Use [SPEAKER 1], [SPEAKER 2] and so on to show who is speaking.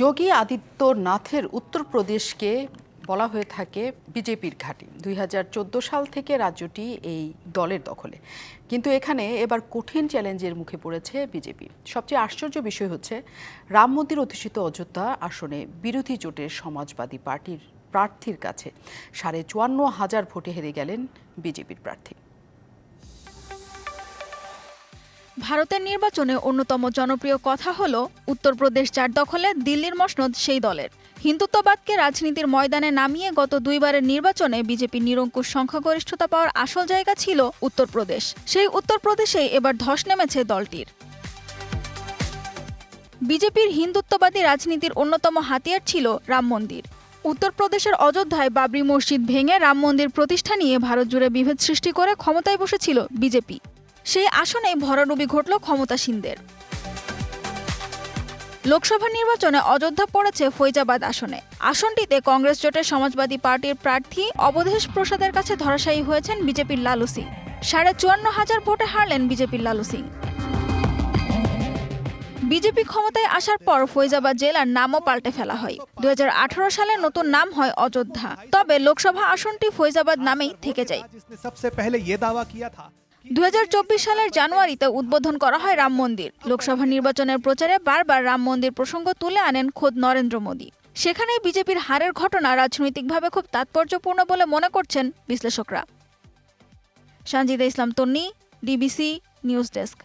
[SPEAKER 1] যোগী আদিত্যনাথের উত্তরপ্রদেশকে বলা হয়ে থাকে বিজেপির ঘাঁটি। দুই হাজার চোদ্দ সাল থেকে রাজ্যটি এই দলের দখলে। কিন্তু এখানে এবার কঠিন চ্যালেঞ্জের মুখে পড়েছে বিজেপি। সবচেয়ে আশ্চর্য বিষয় হচ্ছে, রাম মন্দির অধ্যুষিত অযোধ্যা আসনে বিরোধী জোটের সমাজবাদী পার্টির প্রার্থীর কাছে সাড়ে চুয়ান্ন হাজার ভোটে হেরে গেলেন বিজেপির প্রার্থী।
[SPEAKER 2] ভারতের নির্বাচনে অন্যতম জনপ্রিয় কথা হল উত্তরপ্রদেশ চার দখলে, দিল্লির মসনদ সেই দলের। হিন্দুত্ববাদকে রাজনীতির ময়দানে নামিয়ে গত দুইবারের নির্বাচনে বিজেপি নিরঙ্কুশ সংখ্যাগরিষ্ঠতা পাওয়ার আসল জায়গা ছিল উত্তরপ্রদেশ। সেই উত্তরপ্রদেশেই এবার ধস নেমেছে দলটির। বিজেপির হিন্দুত্ববাদী রাজনীতির অন্যতম হাতিয়ার ছিল রাম মন্দির। উত্তরপ্রদেশের অযোধ্যায় বাবরি মসজিদ ভেঙে রাম মন্দির প্রতিষ্ঠা নিয়ে ভারত জুড়ে বিভেদ সৃষ্টি করে ক্ষমতায় বসেছিল বিজেপি। সেই আসনে ভরাডুবি ঘটল ক্ষমতাসীনদের। লোকসভা নির্বাচনে অযোধ্যা পড়েছে ফৈজাবাদ আসনে। আসনটিতে কংগ্রেস জোটের সমাজবাদী পার্টির প্রার্থী অবধেশ প্রসাদের কাছে ধরাশায়ী হয়েছেন বিজেপির লালু সিং। সাড়ে চুয়ান্ন হাজার ভোটে হারলেন বিজেপির লালু সিং। বিজেপি ক্ষমতায় আসার পর ফৈজাবাদ জেলার নামও পাল্টে ফেলা হয়। দুই হাজার আঠারো সালে নতুন নাম হয় অযোধ্যা। তবে লোকসভা আসনটি ফৈজাবাদ নামেই থেকে যায়।
[SPEAKER 3] দু হাজার
[SPEAKER 2] চব্বিশ সালের জানুয়ারিতে উদ্বোধন করা হয় রাম মন্দির। লোকসভা নির্বাচনের প্রচারে বারবার রাম মন্দির প্রসঙ্গ তুলে আনেন খোদ নরেন্দ্র মোদী। সেখানেই বিজেপির হারের ঘটনা রাজনৈতিকভাবে খুব তাৎপর্যপূর্ণ বলে মনে করছেন বিশ্লেষকরা। Sanjida Islam Tonni, DBC news desk.